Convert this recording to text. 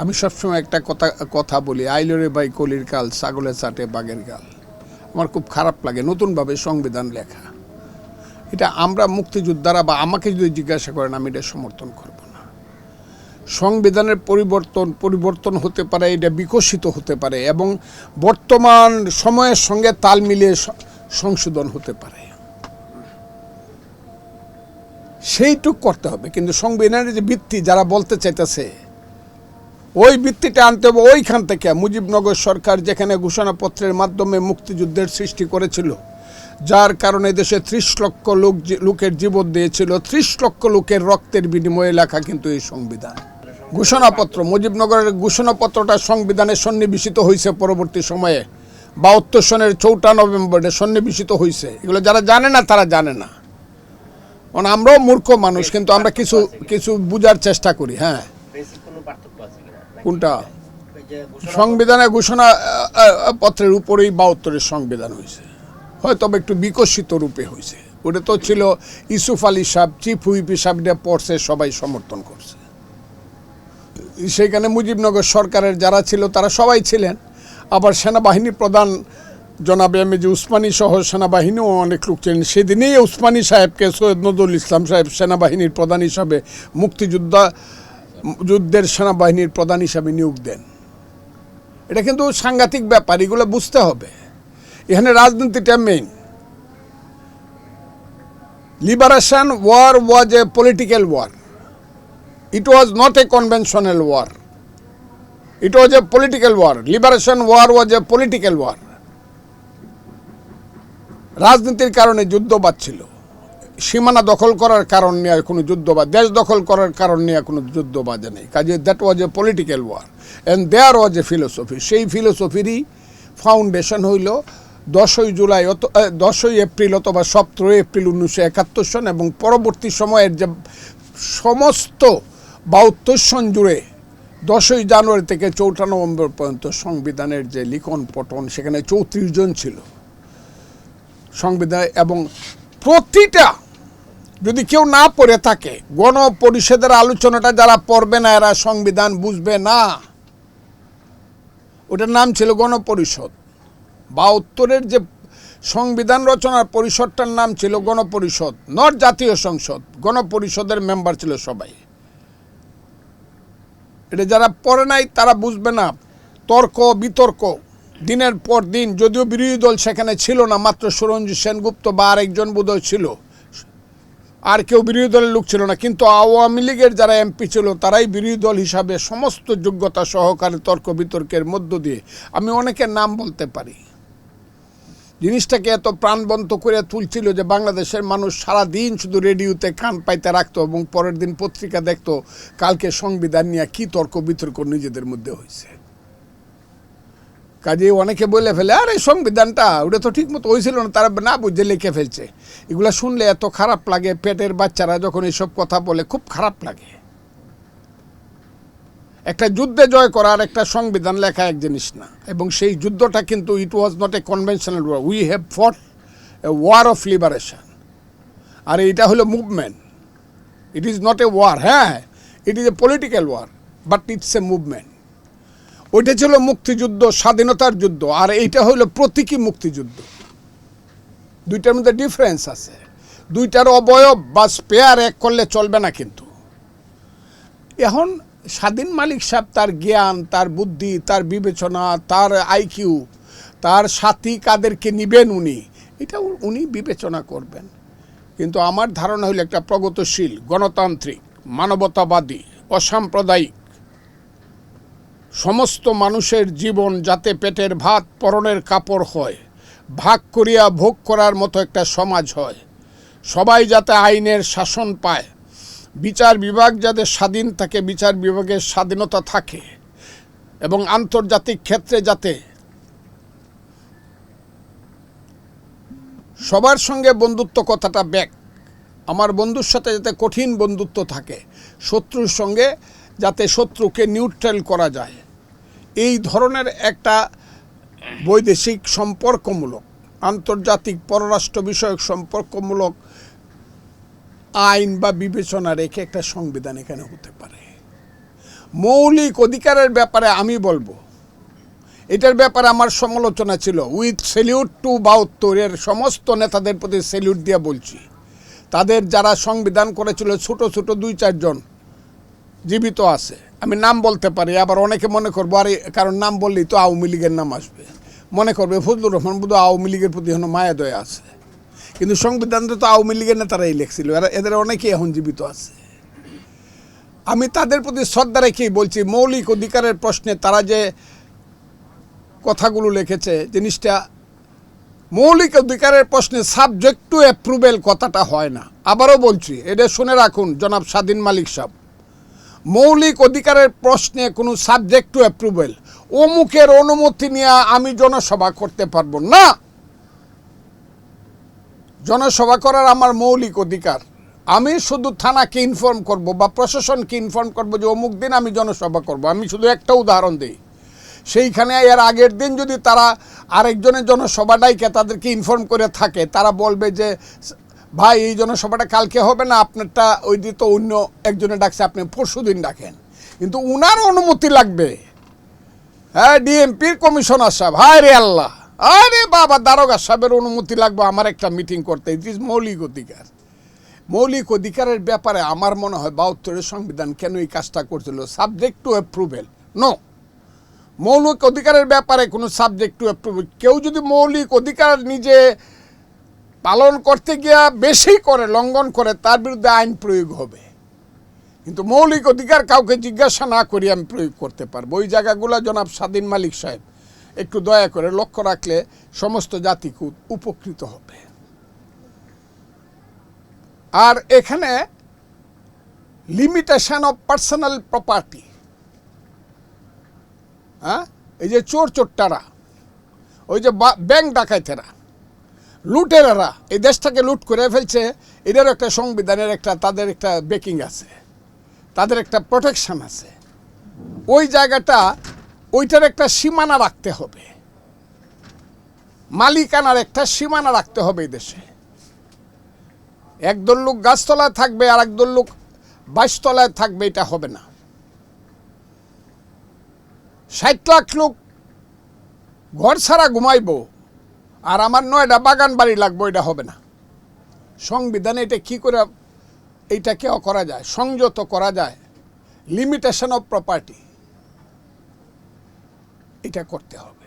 আমি সবসময় একটা কথা কথা বলি আইলরে বাই কলির কাল, ছাগলের চাটে বাঘের গাল আমার খুব খারাপ লাগে নতুনভাবে সংবিধান লেখা। এটা আমরা মুক্তিযোদ্ধারা বা আমাকে যদি জিজ্ঞাসা করেন, আমি এটা সমর্থন করব না। সংবিধানের পরিবর্তন পরিবর্তন হতে পারে, এটা বিকশিত হতে পারে এবং বর্তমান সময়ের সঙ্গে তাল মিলিয়ে সংশোধন হতে পারে। সেইটুক করতে হবে। কিন্তু সংবিধানের যে ভিত্তি যারা বলতে চাইতেছে ওই ভিত্তিটা আনতে হবে, ওইখান থেকে। মুজিবনগর সরকার যেখানে ঘোষণাপত্রের মাধ্যমে মুক্তিযুদ্ধের সৃষ্টি করেছিল, যার কারণে দেশে ত্রিশ লক্ষ লোক লোকের জীবন দিয়েছিল। ত্রিশ লক্ষ লোকের রক্তের বিনিময়ে লেখা কিন্তু এই সংবিধান। ঘোষণাপত্র, মুজিবনগরের ঘোষণাপত্রটা সংবিধানে সন্নিবেশিত হয়েছে পরবর্তী সময়ে। বাহাত্তর সনের চৌঠা নভেম্বরে সন্নিবেশিত হয়েছে এগুলো যারা জানে না, তারা জানে না। কারণ আমরাও মূর্খ মানুষ, কিন্তু আমরা কিছু কিছু বুঝার চেষ্টা করি হ্যাঁ। কোনটা? সংবিধানে ঘোষণা পত্রের উপরেই বাহাত্তরের সংবিধান হয়েছে। হয়তো একটু বিকশিত রূপে হয়েছে। ওটা তো ছিল ইসুফ আলী সাহেব, চিফ হুইপ হিসাবে পড়ছে, সবাই সমর্থন করছে। সেখানে মুজিবনগর সরকারের যারা ছিল, তারা সবাই ছিলেন। আবার সেনাবাহিনী প্রধান জনাবে এম যে উসমানী সহ সেনাবাহিনীও অনেক লোক ছিলেন। সেদিনেই উসমানী সাহেবকে সৈয়দ নজরুল ইসলাম সাহেব সেনাবাহিনীর প্রধান হিসাবে মুক্তিযোদ্ধা যুদ্ধের সেনাবাহিনীর প্রধান হিসাবে নিয়োগ দেন। এটা কিন্তু সাংঘাতিক ব্যাপার, এগুলো বুঝতে হবে। এখানে রাজনীতিটা main liberation war was a political war it was not a conventional war it was a political war liberation war was a political war রাজনীতির কারণে যুদ্ধ বাঁচছিল সীমানা দখল করার কারণ নিয়ে কোনো যুদ্ধ বা দেশ দখল করার কারণ নিয়ে কোনো যুদ্ধ বাজে নেই। কাজে that was a political war and there was a philosophy সেই ফিলোসফিরই ফাউন্ডেশন হইল দশই জুলাই অত দশই এপ্রিল অথবা সতেরোই এপ্রিল উনিশশো একাত্তর সন এবং পরবর্তী সময়ের যে সমস্ত বাহাত্তর সন জুড়ে দশই জানুয়ারি থেকে চৌঠা নভেম্বর পর্যন্ত সংবিধানের যে লিখন পঠন, সেখানে চৌত্রিশ জন ছিল। সংবিধান এবং প্রতিটা যদি কেউ না পড়ে থাকে গণ পরিষদের আলোচনাটা যারা পড়বে না, এরা সংবিধান বুঝবে না। ওটার নাম ছিল গণপরিষদ। বাহাত্তরের যে সংবিধান রচনার পরিষদটার নাম ছিল গণপরিষদ, নট জাতীয় সংসদ, গণপরিষদের মেম্বার ছিল সবাই। এটা যারা পড়ে নাই, তারা বুঝবে না। তর্ক, বিতর্ক, দিনের পর দিন, যদিও বিরোধী দল সেখানে ছিল না, মাত্র সুরঞ্জিত সেনগুপ্ত বা আরেকজন বোধহয় ছিল। আর কেউ বিরোধী দলের লোক ছিল না, কিন্তু আওয়ামী লীগের যারা এমপি ছিল, তারাই বিরোধী দল হিসাবে সমস্ত যোগ্যতা সহকারে তর্ক বিতর্কের মধ্য দিয়ে, আমি অনেকের নাম বলতে পারি। জিনিসটাকে এত প্রাণবন্ত করে তুলছিল যে বাংলাদেশের মানুষ সারা দিন শুধু রেডিওতে কান পাইতে রাখতো এবং পরের দিন পত্রিকা দেখতো কালকে সংবিধান নিয়ে কী তর্ক বিতর্ক নিজেদের মধ্যে হয়েছে। কাজে অনেকে বলে ফেলে, আর এই সংবিধানটা ওটা তো ঠিক মতো হয়েছিল না, তারা না বুঝে লিখে ফেলছে। এগুলা শুনলে এত খারাপ লাগে, পেটের বাচ্চারা যখন এইসব কথা বলে, খুব খারাপ লাগে। একটা যুদ্ধে জয় করার একটা সংবিধান লেখা এক জিনিস না, এবং সেই যুদ্ধটা কিন্তু it was not a conventional war we have fought a war of liberation আর এটা হলো movement it is not a war হ্যাঁ it is a political war but it's a movement ওইটা ছিল মুক্তিযুদ্ধ, স্বাধীনতার যুদ্ধ, আর এইটা হলো প্রতীকী মুক্তিযুদ্ধ। দুইটার মধ্যে ডিফারেন্স আছে। দুইটার অবয়ব বা স্পেয়ার এক করলে চলবে না কিন্তু। এখন স্বাধীন মালিক সাহেব তার জ্ঞান, তার বুদ্ধি, তার বিবেচনা, তার আইকিউ তার সাথী কাদেরকে নিবেন উনি, এটা উনি বিবেচনা করবেন। কিন্তু আমার ধারণা হলো একটা প্রগতিশীল, গণতান্ত্রিক, মানবতাবাদী, অসাম্প্রদায়িক সমস্ত মানুষের জীবন যাতে পেটের ভাত পরনের কাপড় হয়, ভাগ করিয়া ভোগ করার মতো একটা সমাজ হয়। সবাই যাতে আইনের শাসন পায়, বিচার বিভাগ যাতে স্বাধীন থাকে, বিচার বিভাগের স্বাধীনতা থাকে, এবং আন্তর্জাতিক ক্ষেত্রে যাতে সবার সঙ্গে বন্ধুত্ব কথাটা ব্যাক। আমার বন্ধুর সাথে যাতে কঠিন বন্ধুত্ব থাকে, শত্রুর সঙ্গে যাতে শত্রুকে নিউট্রাল করা যায়। এই ধরনের একটা বৈদেশিক সম্পর্কমূলক, আন্তর্জাতিক পররাষ্ট্র বিষয়ক সম্পর্কমূলক আইন বা বিবেচনা রেখে একটা সংবিধান এখানে হতে পারে। মৌলিক অধিকারের ব্যাপারে আমি বলব, এটার ব্যাপারে আমার সমালোচনা ছিল। উইথ সেলিউট টু বাহাত্তরের সমস্ত নেতাদের প্রতি সেলিউট দিয়ে বলছি, তাদের যারা সংবিধান করেছিল ছোট ছোট দুই চারজন জীবিত আছে আমি নাম বলতে পারি, আবার অনেকে মনে করব, আরে কারণ নাম বললেই তো আওয়ামী লীগের নাম আসবে। মনে করবে ফজলুর রহমান বুধ আওয়ামী লীগের প্রতি এখনও মায়া দয়া আছে। কিন্তু সংবিধানটা তো আওয়ামী লীগের নেতারাই লেখছিল এদের অনেকেই এখন জীবিত আছে। আমি তাদের প্রতি শ্রদ্ধা রেখেই বলছি, মৌলিক অধিকারের প্রশ্নে তারা যে কথাগুলো লিখেছে, জিনিসটা মৌলিক অধিকারের প্রশ্নে সাবজেক্ট টু অ্যাপ্রুভেল কথাটা হয় না। আবারও বলছি, এটা শুনে রাখুন, জনাব স্বাধীন মালিক সাহেব। মৌলিক অধিকারের প্রশ্নে কোনো সাবজেক্ট টু অ্যাপ্রুভেল অমুকের অনুমতি নিয়ে আমি জনসভা করতে পারব না। জনসভা করার আমার মৌলিক অধিকার। আমি শুধু থানাকে ইনফর্ম করব বা প্রশাসনকে ইনফর্ম করব যে অমুক দিন আমি জনসভা করব। আমি শুধু একটা উদাহরণ দিই। সেইখানে এর আগের দিন যদি তারা আরেকজনের জনসভা ডাইকে তাদেরকে ইনফর্ম করে থাকে, তারা বলবে যে ভাই, এই জনসভাটা কালকে হবে না, আপনারটা ওই দিন তো অন্য একজনে ডাকছে, আপনি পরশু দিন ডাকেন। কিন্তু উনার অনুমতি লাগবে। হ্যাঁ ডিএমপির কমিশনার সাহেব, হায় রে আল্লাহ। আরে বাবা, দারোগা সাহেবের অনুমতি লাগবে, আমার একটা মিটিং করতে। ইট ইজ মৌলিক অধিকার। মৌলিক অধিকারের ব্যাপারে আমার মনে হয় বাহাত্তরের সংবিধান কেন এই কাজটা করছিল? সাবজেক্ট টু অ্যাপ্রুভেল নো মৌলিক অধিকারের ব্যাপারে কোনো সাবজেক্ট টু অ্যাপ্রুভেল কেউ যদি মৌলিক অধিকার নিজে পালন করতে গিয়া বেশি করে, লঙ্ঘন করে, তার বিরুদ্ধে আইন প্রয়োগ হবে। কিন্তু মৌলিক অধিকার কাউকে জিজ্ঞাসা না করি আমি প্রয়োগ করতে পারব। ওই জায়গাগুলো জনাব স্বাধীন মালিক সাহেব, একটু দয়া করে লক্ষ্য রাখলে সমস্ত জাতি খুব উপকৃত হবে। আর এখানে লিমিটেশন অফ পার্সোনাল প্রপার্টি হ্যাঁ? এই যে চোর চোরটারা, ওই যে ব্যাংক ডাকাইতেরা লুটেরারা এই দেশটাকে লুট করে ফেলছে এটারও একটা সংবিধানের একটা, তাদের একটা বেকিং আছে, তাদের একটা প্রোটেকশন আছে। ওই জায়গাটা, ওইটার একটা সীমানা রাখতে হবে। মালিকানার একটা সীমানা রাখতে হবে এই দেশে। একদল লোক গাছতলায় থাকবে, আর একদল লোক বাইশতলায় থাকবে, এটা হবে না। ষাট লাখ লোক ঘর ছাড়া ঘুমাইবো আর আমার নয়টা বাগান বাড়ি লাগবো, এটা হবে না। সংবিধানে এটা কি করে, এইটা কেউ করা যায়? সংযত করা যায়। লিমিটেশন অফ প্রপার্টি এটা করতে হবে।